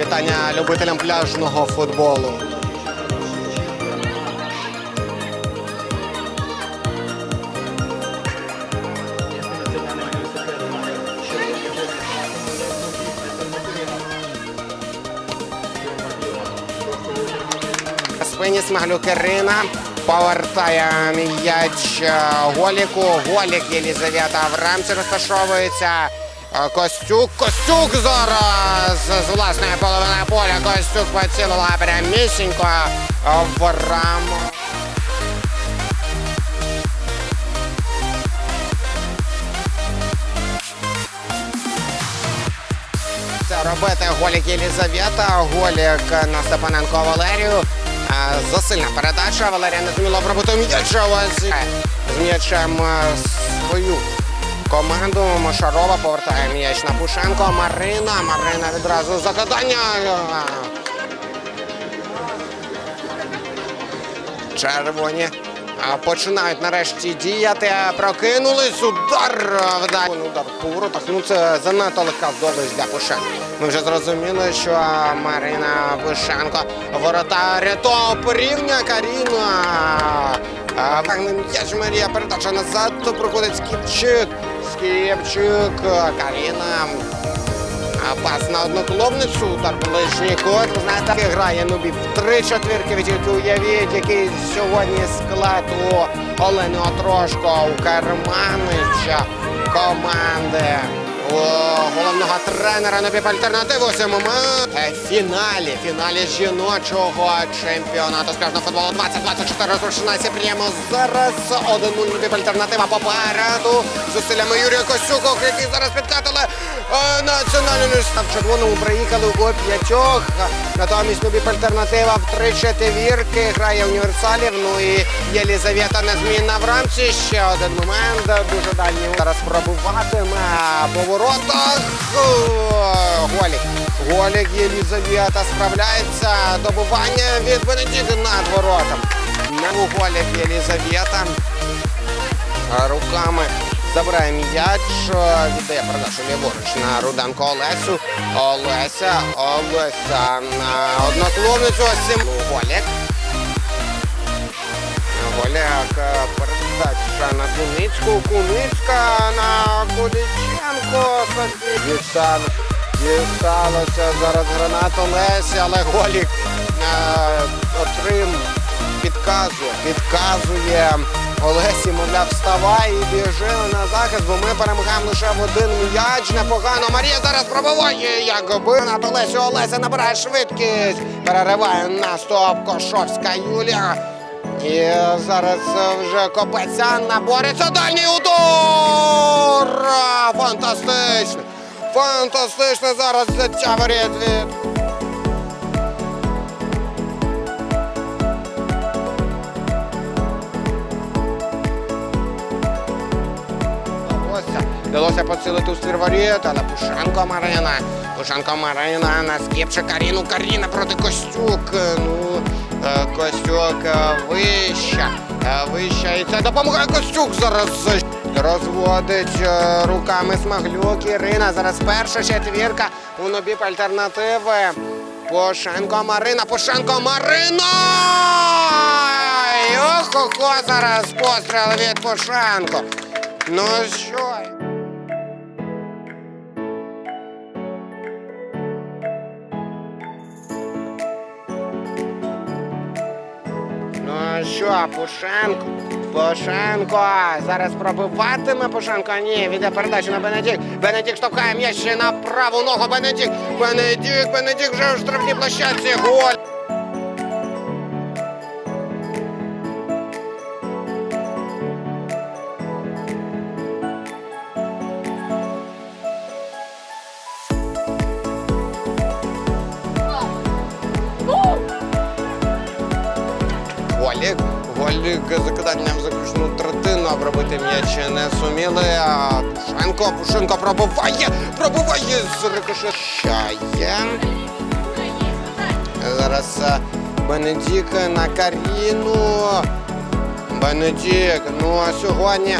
вітання любителям пляжного футболу. Спині Смаглюк Ірина повертає м'яч е, Голіку. Голік Єлізавета в рамці розташовується. Е, Костюк, Костюк зараз з власної половини поля. Костюк поцілила прямісінько в раму. Це робити Голік Єлізавета, Голік на Степаненко Валерію. Е, Засильна передача. Валерія не зуміла обробити м'яч. Ось з м'ячем е, свою команду. Машарова повертає м'яч на Пушенко. Марина. Марина відразу закидання. Червоні починають нарешті діяти. Прокинулись. Удар вдає. Удар по воротах. Ну це занадто легка здобич для Пушенка. Ми вже зрозуміли, що Марина Пушенко воротар то порівня Каріна. М'яч Марія передача назад. То проходить Скіпчик. Скіпчик. Каріна. Опасна пас на одноклубницю, удар ближній кут. Ви знаєте, грає Нубів три четвірки. Ви тільки уявіть, який сьогодні склад у Олени Отрошко, у Карманича команди. У головного тренера Нубі альтернативу у цьому момент. Е, фіналі, фіналі жіночого чемпіонату справжнього футболу 2024 розпочинається прямо зараз. 1-0 Нубі альтернатива попереду. Зусиллями Юрія Костюка, який зараз підкатили е, національний став червоному приїхали у п'ятьох. Натомість Нубі альтернатива в три четвірки. Грає універсалів. Ну і Єлізавета незмінна в рамці. Ще один момент. Дуже дальній зараз пробуватиме воротах. Голік. Голік Єлізавета справляється. Добування від Бенедикта над воротом. У Голік Єлізавета. Руками забирає м'яч, віддає передачу ліворуч на Руданко Олесю. Олеся, Олеся на одноклубницю. Сім. Голік. Голяк передача на Куницьку. Куницька на Дістан. Дісталося зараз гранат Олесі, але Голік е, отрим підказує. Підказує Олесі, мовляв, вставай і біжи на захист, бо ми перемагаємо лише в один м'яч. Непогано. Марія зараз пробиває, якби над Олесю. Олеся набирає швидкість. Перериває наступ Кошовська Юлія. І зараз вже копець Анна бореться. Дальній удар! Фантастично! Фантастично зараз воріт від Вдалося, поцілити у ствір воріт, але Марина. Пушенко Марина на Скіпче Каріну. Каріна проти Костюк. Ну, е, Костюк е, вища. е, Вища. І це допомагає Костюк зараз. Розводить е, руками Смаглюк. Ірина. Зараз перша четвірка. У Нобіп альтернативи. Пошенко Марина. Пошенко Марина! Ох-хо-хо, зараз постріл від Пошенко. Ну що? Ну що, Пушенко? Пошенко зараз пробиватиме Пошенко. Ні, віде передачу на Бенедик. Бенедик штовхає м'яч ще на праву ногу. Бенедик. Бенедик, Бенедик вже в штрафній площадці. Голь. Голік. Голік закиданням заключну третину обробити м'яч не суміли. А Пушенко, Пушенко пробуває, пробуває з рикошещає. Зараз е, Бенедік на Каріну. Бенедік, ну а сьогодні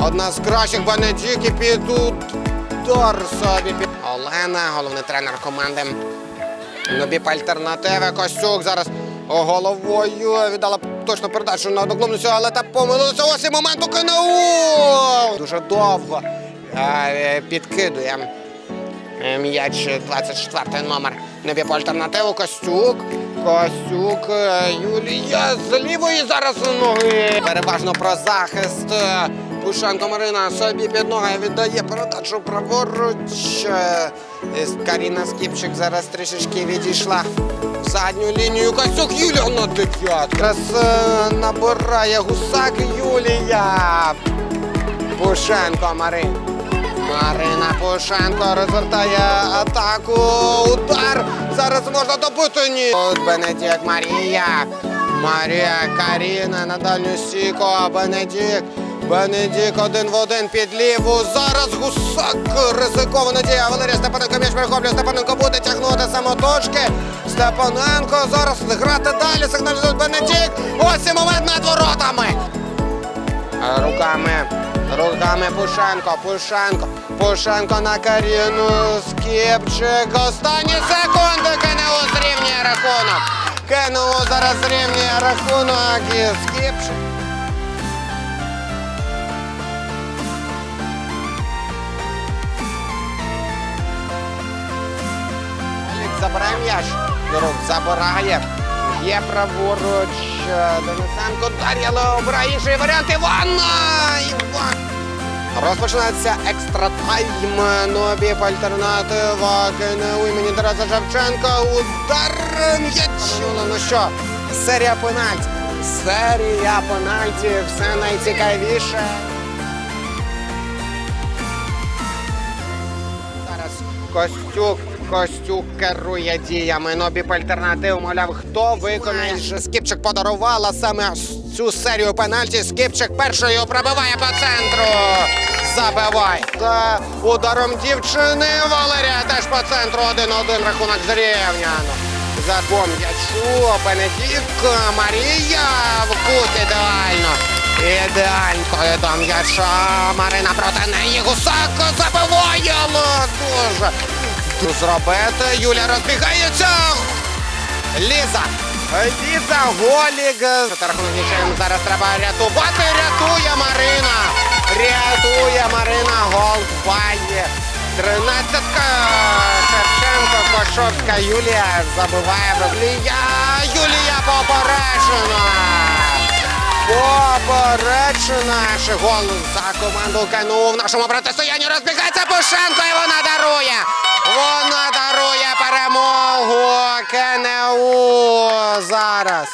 одна з кращих Бенедік і під удар собі. Олена, головний тренер команди Нобіп альтернативи. Костюк зараз головою віддала точно передачу на одноклубницю, але та помилилася. Ось і момент у КНУ. Дуже довго е, підкидує е, м'яч 24 номер. Нобіп альтернативу. Костюк. Костюк. е, Юлія з лівої зараз ноги. Переважно про захист. Пушенко Марина собі під ноги віддає передачу праворуч. Е, Каріна Скіпчик зараз трішечки відійшла в задню лінію. Костюк Юлія на дев'ят. Зараз е, набирає гусак Юлія. Пушенко Марина. Марина Пушенко розвертає атаку. Удар. Зараз можна добити. Ні. Бенедік Марія. Марія Каріна на дальню стійку. Бенедік. Бенедік один в один під ліву. Зараз гусак. Ризикована дія. Валерія Степаненко м'яч перехоплює. Степаненко буде тягнути самоточки. Степаненко зараз грати далі. Сигналізує Бенедік. Ось і момент над воротами. Руками, руками Пушенко, Пушенко, Пушенко на Каріну, Скіпчик. Останні секунди КНУ зрівнює рахунок. КНУ зараз зрівнює рахунок і Скіпчик. Забирає м'яч. Забирає. Є праворуч е, Денисенко. Дар'я але обирає інший варіант. Івана! Іван! Розпочинається екстра тайм. Нобіп альтернатива. КНУ імені Тараса Шевченка. Удар м'ячу. Ну що, серія пенальті. Серія пенальті. Все найцікавіше. Костюк. Костюк керує діями. Нобіп альтернатив, мовляв, хто виконає. Скіпчик подарувала саме цю серію пенальті. Скіпчик першою пробиває по центру. Забивай. Та ударом дівчини Валерія теж по центру. Один-один рахунок зрівняно. За бом м'ячу. Бенедік. Марія в кут ідеально. Ідеально до м'яча. Марина проти неї. Гусак забиває. Дуже. Зробити. Юля розбігається. Ліза. Ліза Голік. Рахунок нічим зараз треба рятувати. Рятує Марина. Рятує Марина. Гол бає. Тринадцятка. Шевченко, Кошовська. Юлія забиває Юлія. Юлія попереджена. Попереджена. Ще гол за команду КНУ в нашому протистоянні розбігається Пушенко і вона дарує. Вона дарує перемогу КНУ зараз.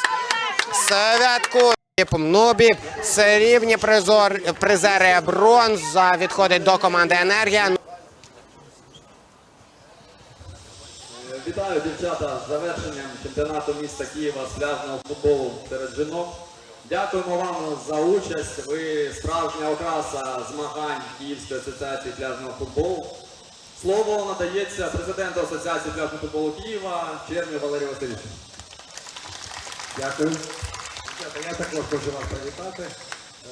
Святкує. Нобі це рівні призор, призери бронз відходить до команди Енергія. Вітаю дівчата з завершенням чемпіонату міста Києва з пляжного футболу серед жінок. Дякуємо вам за участь. Ви справжня окраса змагань Київської асоціації пляжного футболу. Слово надається президенту Асоціації пляжного футболу Києва Черню Валерію Васильовичу. Дякую. Я також хочу вас привітати. Е,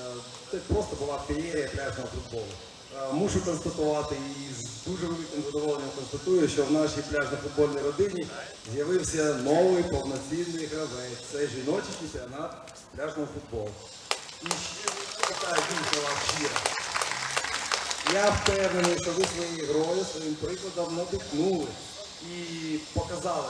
Це просто була феєрія пляжного футболу. Е, Мушу констатувати і з дуже великим задоволенням констатую, що в нашій пляжно-футбольній родині з'явився новий повноцінний гравець. Це жіночий чемпіонат пляжного футболу. І ще така вас щира. Я впевнений, що ви своєю грою, своїм прикладом надихнули і показали.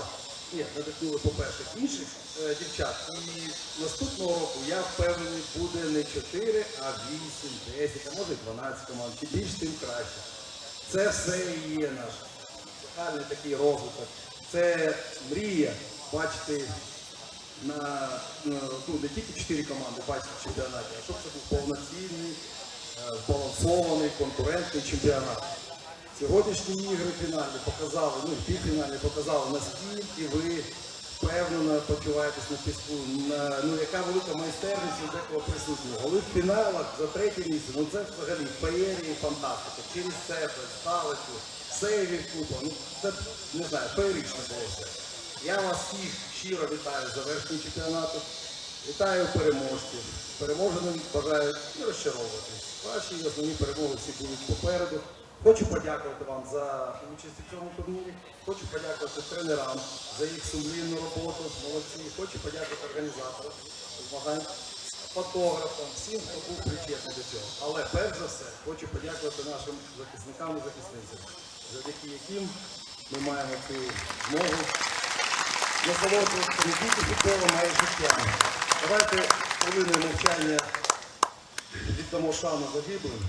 Ні, надихнули, по-перше, інших е, дівчат. І наступного року я впевнений, буде не 4, а 8, 10, а може 12 команд. Чи більш тим краще. Це все і є наш загальний такий розвиток. Це мрія бачити на, на ну, не тільки 4 команди бачити в чемпіонаті, а щоб це був повноцінний, е, конкурентний чемпіонат. Сьогоднішні ігри фінальні показали, ну півфінальні показали, наскільки ви впевнено почуваєтесь на піску, на, ну яка велика майстерність у декого присутня. Голи в фіналах за третє місце, ну це взагалі феєрія і фантастика. Через себе, ставити, сейвів купа, ну це не знаю, феєрично було все. Я вас всіх щиро вітаю з завершенням чемпіонату. Вітаю переможців. Переможеним бажаю не розчаровуватись. Ваші основні перемоги всі будуть попереду. Хочу подякувати вам за участь у цьому турнірі. Хочу подякувати тренерам за їх сумлінну роботу. Молодці. Хочу подякувати організаторам змагань, фотографам, всім, хто був причетний до цього. Але перш за все хочу подякувати нашим захисникам і захисницям, завдяки яким ми маємо цю змогу насолоджуватися не тільки футболом, а й життям. Давайте хвилиною мовчання віддамо шану загиблим.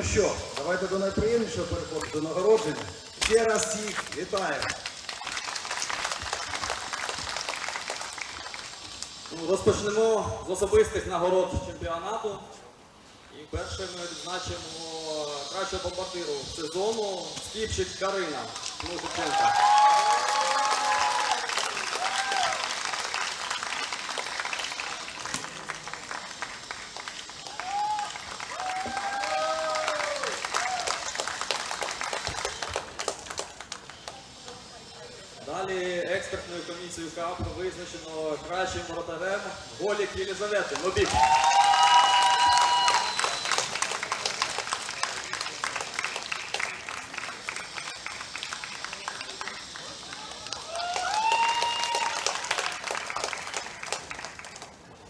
Ну що, давайте до найприємнішого переходу, до нагородження. Ще раз всіх вітаємо! Ну, Розпочнемо з особистих нагород чемпіонату. І першим ми відзначимо кращого бомбардиру сезону Скіпчик Карина Музиченка. Голік Єлізавети. Нобік.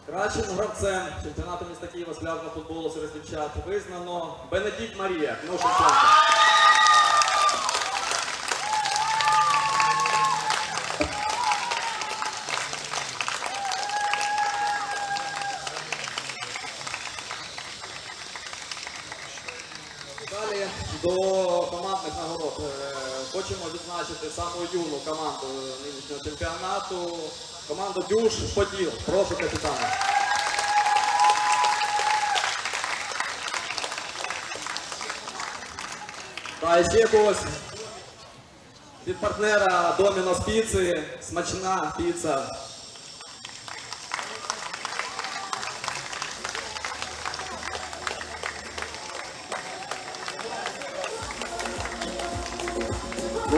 Кращим гравцем чемпіонату міста Києва з пляжного футболу серед дівчат визнано Бенедикт Марія Кнушенченко. Далі до командних нагород. Е, Хочемо юну команду нинішнього чемпіонату. Команду Дюш Поділ. Прошу капітана. Та ще когось від партнера Доміно з піци. Смачна піца.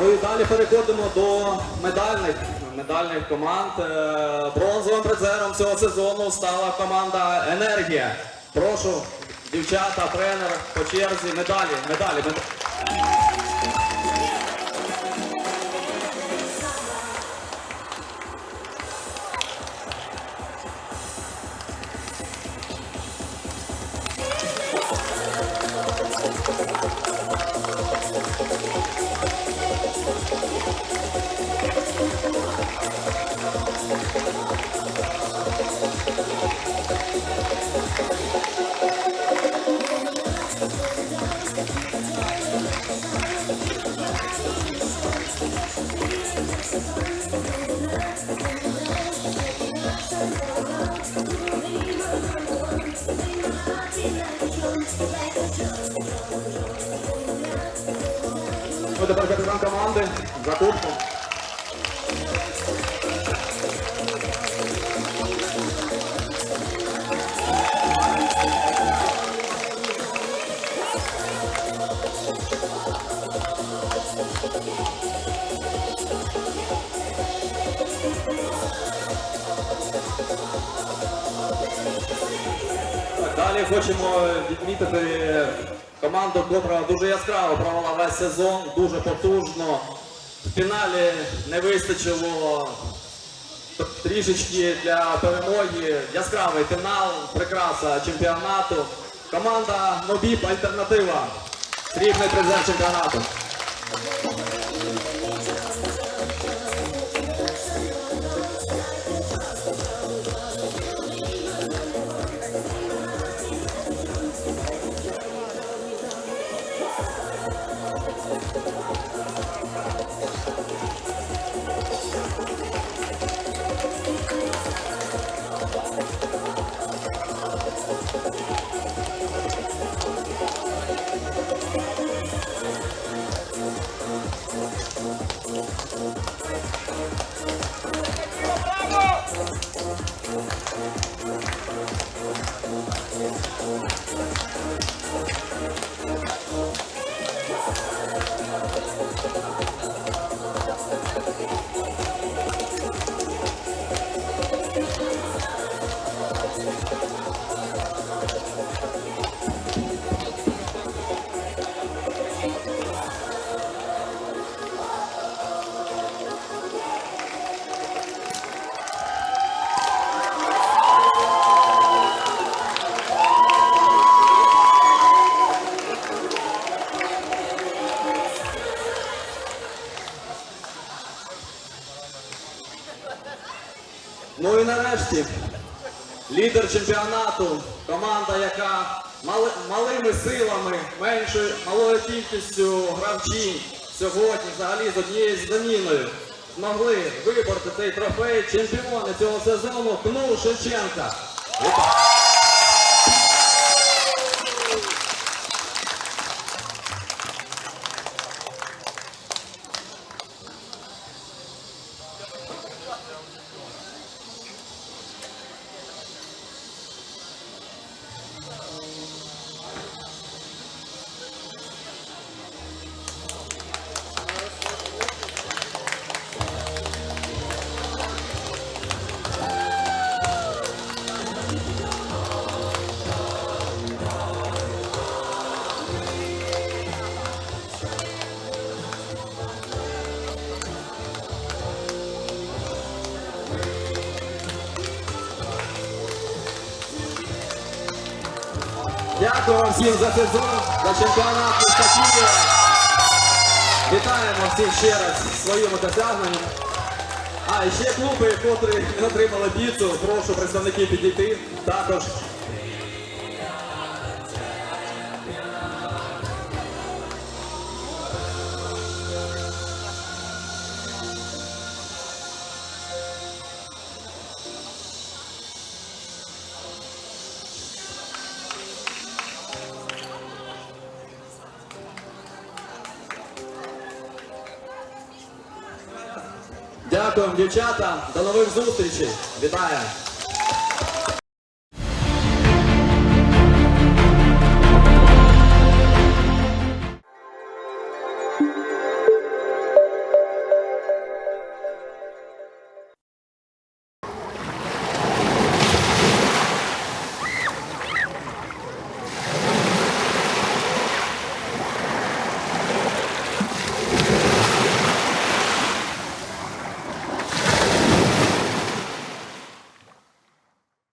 Ну і далі переходимо до медальних, медальних команд. Е, Бронзовим призером цього сезону стала команда Енергія. Прошу, дівчата, тренер по черзі, медалі, медалі. медалі. Тепер капітан команди за кубком. Далі хочемо відмітити команду, котра дуже яскраво провела весь сезон, дуже потужно. В фіналі не вистачило трішечки для перемоги. Яскравий фінал, прикраса чемпіонату. Команда Нобіп Альтернатива. Срібний призер чемпіонату. Нарешті лідер чемпіонату, команда, яка мали- малими силами, меншою малою кількістю гравчів сьогодні взагалі з однією заміною змогли виборти цей трофей чемпіони цього сезону Кнул Шевченка. Всім за сезон, за чемпіонат міста Києва. Вітаємо всіх ще раз своїми досягненнями. А, ще клуби, котрі не отримали піцу, прошу представників підійти також. Дякуємо, дівчата. До нових зустрічей. Вітаємо.